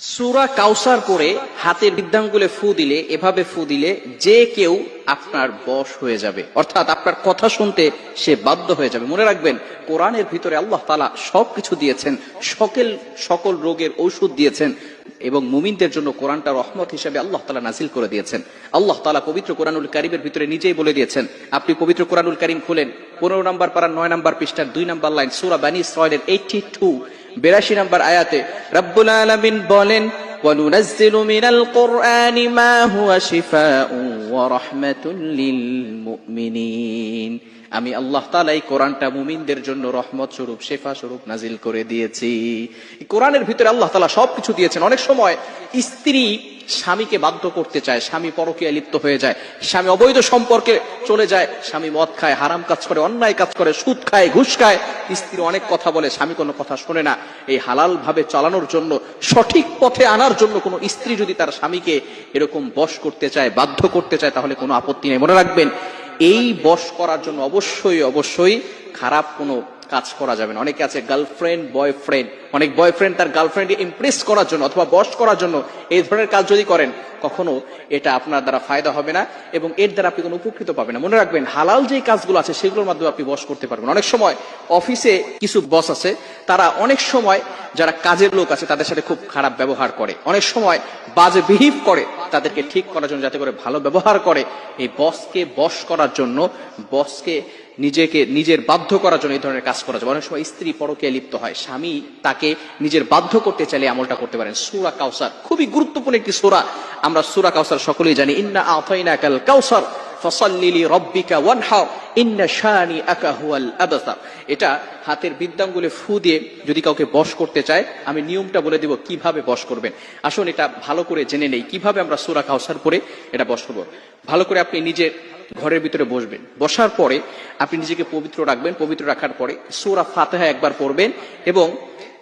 সুরা কাউসার পরে হাতের বৃদ্ধাঙ্গুলে ফু দিলে, এভাবে ফু দিলে যে কেউ আপনার বশ হয়ে যাবে। অর্থাৎ আপনার কথা শুনতে সে বাধ্য হয়ে যাবে। মনে রাখবেন, কোরআনের ভিতরে আল্লাহ তালা সবকিছু দিয়েছেন, সকল সকল রোগের ঔষধ দিয়েছেন এবং মুমিনদের জন্য কোরআনটা রহমত হিসেবে আল্লাহ তালা নাজিল করে দিয়েছেন। আল্লাহ তালা পবিত্র কোরআনুল কারিমের ভিতরে নিজেই বলে দিয়েছেন, আপনি পবিত্র কোরআনুল কারিম খুলেন, পনেরো নম্বর পাড়ার নয় নম্বর পৃষ্ঠার দুই নম্বর লাইন সুরা বানী ইসরায়েলের এইটি টু বিরাশি নম্বর আয়াতে রব্বুল আলমিন বলেন وننزل من القرآن ما هو شفاء ورحمة للمؤمنين আমি আল্লাহ তালা এই কোরআনটা মুমিনদের জন্য রহমত স্বরূপ, শেফা স্বরূপ নাজিল করে দিয়েছি। কোরআনের ভিতরে আল্লাহ তালা সবকিছু দিয়েছেন। অনেক সময় স্ত্রী স্বামীকে বাধ্য করতে চায়, স্বামী পরকীয়া লিপ্ত হয়ে যায়, স্বামী অবৈধ সম্পর্কে চলে যায়, স্বামী মদ খায়, হারাম কাজ করে, অন্যায় কাজ করে, সুদ খায়, ঘুষ খায়। স্ত্রী অনেক কথা বলে, স্বামী কোনো কথা শোনে না। এই হালাল ভাবে চালানোর জন্য, সঠিক পথে আনার জন্য কোনো স্ত্রী যদি তার স্বামীকে এরকম বশ করতে চায়, বাধ্য করতে চায়, তাহলে কোনো আপত্তি নেই। মনে রাখবেন এই বশ করার জন্য অবশ্যই অবশ্যই খারাপ কোনো কাজ করা যাবে না। অনেকে আছে গার্লফ্রেন্ড বয়ফ্রেন্ড অনেক বয়ফ্রেন্ড তার গার্লফ্রেন্ডকে ইমপ্রেস করার জন্য অথবা বশ করার জন্য এই ধরনের কাজ যদি করেন, কখনো এটা আপনার দ্বারা ফায়দা হবে না এবং এর দ্বারা আপনি কোনো উপকৃত পাবেন না। মনে রাখবেন, হালাল যে কাজগুলো আছে সেগুলোর মাধ্যমে আপনি বশ করতে পারবেন। অনেক সময় অফিসে কিছু বস আছে, তারা অনেক সময় যারা কাজের লোক আছে, তাদের সাথে খুব খারাপ ব্যবহার করে। অনেক সময় বাজে বিহিভ করে, তাদেরকে ঠিক করার জন্য, যাতে করে ভালো ব্যবহার করে। এই বসকে বশ করার জন্য বসকে নিজেকে, নিজের বাধ্য করার জন্য এই ধরনের কাজ করা যাবে অনেক সময় স্ত্রী পরকে লিপ্ত হয়, স্বামী তাকে নিজের বাধ্য করতে চাইলে আমলটা করতে পারেন। সুরা কাউসার খুবই গুরুত্বপূর্ণ একটি সুরা। আমরা সুরা কাউসার সকলেই জানি, ইন্না আতাইনা কাল কাউসার ফসল্লিলি রব্বিকা ওয়ানহার, ইন্না শানি আকা হুয়াল আবসার। এটা হাতের বিদ্যাঙ্গুলে ফু দিয়ে যদি কাউকে বশ করতে চায়, আমি নিয়মটা বলে দিব কীভাবে বশ করবেন। আসুন এটা ভালো করে জেনে নেই, কীভাবে আমরা সুরা কাউসার পরে এটা বশ করব। ভালো করে আপনি নিজের ঘরের ভিতরে বসবেন। বসার পরে আপনি নিজেকে পবিত্র রাখবেন, পবিত্র রাখার পরে সুরা ফাতেহা একবার পড়বেন এবং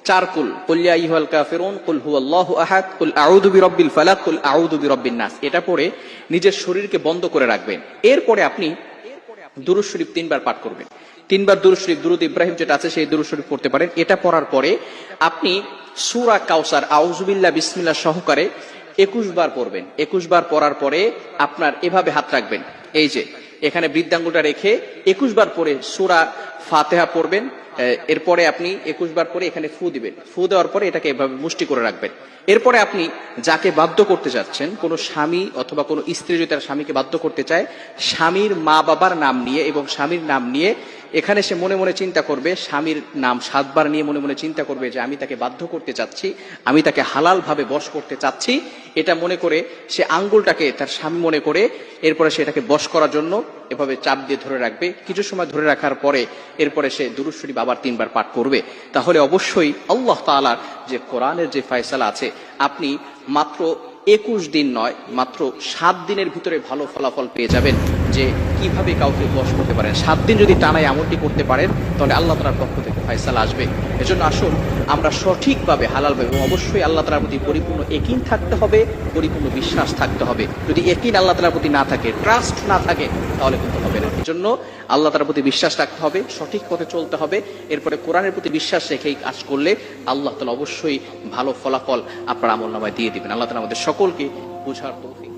চার কুল কুল্লিয়া ইহাল কাফিরুন, কুল হুয়াল্লাহু আহাদ, কুল আউযু বিরাব্বিল ফালাক, কুল আউযু বিরাব্বিন নাস। এটা পড়ে নিজের শরীরকে বন্ধ করে রাখবেন। এরপরে আপনি দুরুদ শরীফ তিনবার পাঠ করবেন। তিনবার দুরুদ শরীফ, দুরুদ ইব্রাহিম যেটা আছে সেই দুরুদ শরীফ পড়তে পারেন। এটা পড়ার পরে আপনি সূরা কাউসার আউযুবিল্লাহ বিসমিল্লাহ সহকারে একুশ বার পড়বেন। একুশ বার পড়ার পরে আপনার এভাবে হাত রাখবেন। এই যে এখানে বৃদ্ধাঙ্গুলটা রেখে একুশ বার পরে সুরা ফাতেহা পড়বেন এরপরে আপনি একুশ বার পরে এখানে ফু দিবেন। ফু দেওয়ার পরে এটাকে এভাবে মুষ্টি করে রাখবেন। এরপরে আপনি যাকে বাধ্য করতে যাচ্ছেন, কোনো স্বামী অথবা কোনো স্ত্রী যদি তার স্বামীকে বাধ্য করতে চায়, স্বামীর মা বাবার নাম নিয়ে এবং স্বামীর নাম নিয়ে এখানে সে মনে মনে চিন্তা করবে, স্বামীর নাম সাতবার নিয়ে মনে মনে চিন্তা করবে যে আমি তাকে বাধ্য করতে চাচ্ছি, আমি তাকে হালাল ভাবে বশ করতে চাচ্ছি। এটা মনে করে সে আঙ্গুলটাকে তার স্বামী মনে করে, এরপরে সে এটাকে বশ করার জন্য এভাবে চাপ দিয়ে ধরে রাখবে। কিছু সময় ধরে রাখার পরে এরপরে সে দুরুদ বাবার তিনবার পাঠ করবে। তাহলে অবশ্যই আল্লাহ তাআলার যে কোরআনের যে ফয়সালা আছে, আপনি মাত্র একুশ দিন নয়, মাত্র সাত দিনের ভিতরে ভালো ফলাফল পেয়ে যাবেন যে কীভাবে কাউকে বশ করতে পারেন। সাত দিন যদি টানায় আমলটি করতে পারেন, তাহলে আল্লাহ তালার পক্ষ থেকে ফয়সালা আসবে। এজন্য আসুন, আমরা সঠিকভাবে হালাল এবং অবশ্যই আল্লাহ তালার প্রতি পরিপূর্ণ একিন থাকতে হবে, পরিপূর্ণ বিশ্বাস থাকতে হবে। যদি একিন আল্লাহ তালার প্রতি না থাকে ট্রাস্ট না থাকে, তাহলে কিন্তু হবে না। এজন্য আল্লাহ তালার প্রতি বিশ্বাস রাখতে হবে, সঠিক পথে চলতে হবে। এরপরে কোরআনের প্রতি বিশ্বাস রেখেই কাজ করলে আল্লাহ তালা অবশ্যই ভালো ফলাফল আপনার আমল নামায় দিয়ে দিবেন। আল্লাহ তালা আমাদের সকলকে বোঝার তৌফিক